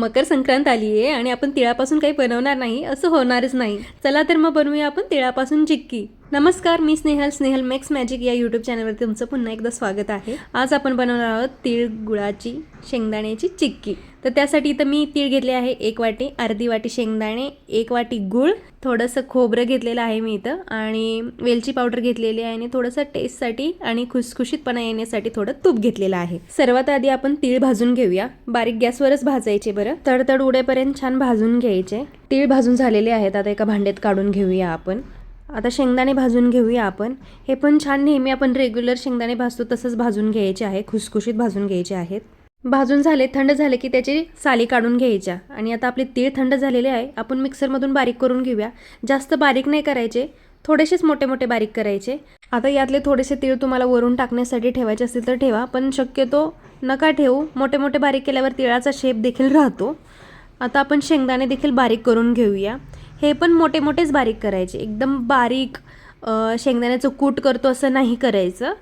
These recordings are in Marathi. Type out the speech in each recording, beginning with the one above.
मकर संक्रांत आली आहे आणि आपण तिळापासून काही बनवणार नाही असं होणारच नाही. चला तर मग बनवूया आपण तिळापासून चिक्की. नमस्कार मी स्नेहल. स्नेहल मेक्स मॅजिक या यूट्यूब चॅनलवरती तुमचं पुन्हा एकदा स्वागत आहे. आज आपण बनवणार आहोत तीळ गुळाची शेंगदाण्याची चिक्की. तर त्यासाठी इथं मी तीळ घेतले आहे एक वाटी अर्धी वाटी शेंगदाणे एक वाटी गुळ थोडंसं खोबरं घेतलेलं आहे मी इथं आणि वेलची पावडर घेतलेली आहे आणि थोडंसं टेस्टसाठी आणि खुसखुशीतपणा येण्यासाठी थोडं तूप घेतलेलं आहे. सर्वात आधी आपण तीळ भाजून घेऊया. बारीक गॅसवरच भाजायचे बरं. तडतड उडेपर्यंत छान भाजून घ्यायचे. तीळ भाजून झालेले आहेत आता एका भांड्यात काढून घेऊया आपण. आता शेंगदाणे भाजून घेऊया आपण. हे पण छान नेहमी आपण रेग्युलर शेंगदाणे भाजतो तसंच भाजून घ्यायचे आहे खुसखुशीत भाजून घ्यायचे आहेत. भाजून झाले थंड झाले की त्याची साली काढून घ्यायच्या. आणि आता आपले तीळ थंड झालेले आहे आपण मिक्सरमधून बारीक करून घेऊया. जास्त बारीक नाही करायचे थोडेसेच मोठे मोठे बारीक करायचे. आता यातले थोडेसे तीळ तुम्हाला वरून टाकण्यासाठी ठेवायचे असतील तर ठेवा पण शक्यतो नका ठेवू. मोठे मोठे बारीक केल्यावर तिळाचा शेप देखील राहतो. आता आपण शेंगदाणे देखील बारीक करून घेऊया. हे पण मोठे मोठेच बारीक करायचे. एकदम बारीक शेंगदाण्याचं कूट करतो असं नाही करायचं.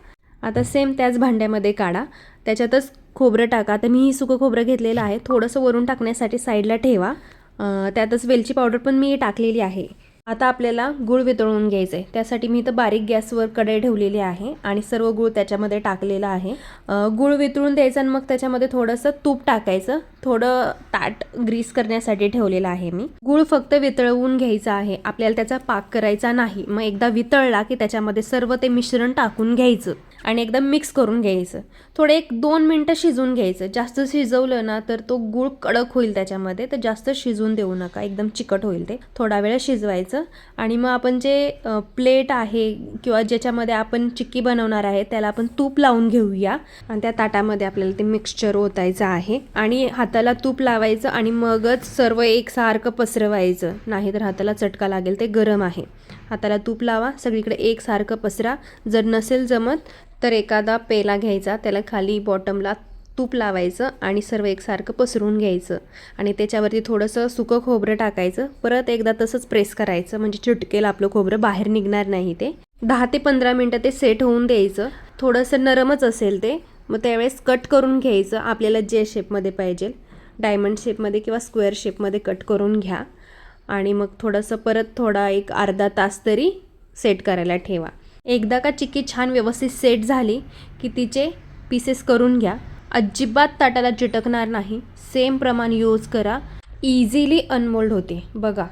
आता सेम त्याच भांड्यामध्ये काढा. त्याच्यातच खोबरं टाका. आता मी ही सुकं खोबरं घेतलेलं आहे. थोडंसं वरून टाकण्यासाठी साईडला ठेवा. त्यातच वेलची पावडर पण मी टाकलेली आहे. आता आपल्याला गुळ वितळून घ्यायचं आहे त्यासाठी मी इथं बारीक गॅसवर कढई ठेवलेली आहे आणि सर्व गुळ त्याच्यामध्ये टाकलेलं आहे. गूळ गुळ वितळून द्यायचं आणि मग त्याच्यामध्ये थोडंसं तूप टाकायचं. थोडं ताट ग्रीस करण्यासाठी ठेवलेलं आहे मी. गुळ फक्त वितळवून घ्यायचा आहे. आपल्याला त्याचा पाक करायचा नाही. मग एकदा वितळला की त्याच्यामध्ये सर्व ते मिश्रण टाकून घ्यायचं. आणि एकदम मिक्स करून घ्यायचं. थोडं एक दोन मिनटं शिजवून घ्यायचं. जास्त शिजवलं ना तर तो गूळ कडक होईल त्याच्यामध्ये तर जास्त शिजवून देऊ नका. एकदम चिकट होईल ते. थोडा वेळ शिजवायचं. आणि मग आपण जे प्लेट आहे किंवा ज्याच्यामध्ये आपण चिक्की बनवणार आहे त्याला आपण तूप लावून घेऊया. आणि त्या ताटामध्ये आपल्याला ते मिक्सचर ओतायचं आहे. आणि हाताला तूप लावायचं आणि मगच सर्व एकसारखं पसरवायचं. नाही तर हाताला चटका लागेल ते गरम आहे. हाताला तूप लावा. सगळीकडे एकसारखं पसरा. जर नसेल जमत तर एखादा पेला घ्यायचा त्याला खाली बॉटमला तूप लावायचं आणि सर्व एकसारखं पसरून घ्यायचं. आणि त्याच्यावरती थोडंसं सुकं खोबरं टाकायचं. परत एकदा तसंच प्रेस करायचं. म्हणजे चिटकेल आपलं खोबरं बाहेर निघणार नाही ते. दहा ते पंधरा मिनटं ते सेट होऊन द्यायचं. थोडंसं नरमच असेल ते मग त्यावेळेस कट करून घ्यायचं. आपल्याला जे शेपमध्ये पाहिजे. डायमंड शेपमध्ये किंवा स्क्वेअर शेपमध्ये कट करून घ्या. आणि मग थोडंसं परत थोडा एक अर्धा तास तरी सेट करायला ठेवा. एकदा का चिक्की छान व्यवस्थित सेट झाली की तिचे पीसेस करून घ्या. अजिबात ताटाला चिटकणार नाही. सेम प्रमाण यूज करा. इझिली अनमोल्ड होते. बघा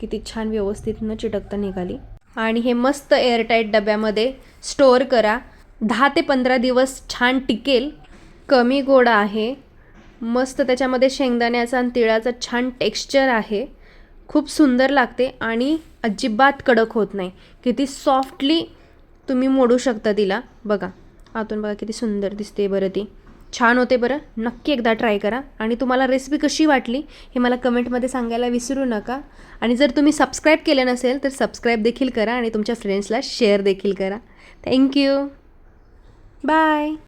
किती छान व्यवस्थित न चिटकता निघाली. आणि हे मस्त एअरटाईट डब्यामध्ये स्टोअर करा. दहा ते पंधरा दिवस छान टिकेल. कमी गोड आहे. मस्त त्याच्यामध्ये शेंगदाण्याचा आणि तिळाचा छान टेक्स्चर आहे. खूप सुंदर लागते आणि अजिबात कडक होत नाही. किती सॉफ्टली तुम्ही मोडू शकता तिला. बघा आतून बघा किती सुंदर दिसते बरं ती. छान होते बरं. नक्की एकदा ट्राय करा. आणि तुम्हाला रेसिपी कशी वाटली हे मला कमेंटमध्ये सांगायला विसरू नका. आणि जर तुम्ही सबस्क्राईब केलं नसेल तर सबस्क्राईब देखील करा आणि तुमच्या फ्रेंड्सला शेअर देखील करा. Thank you bye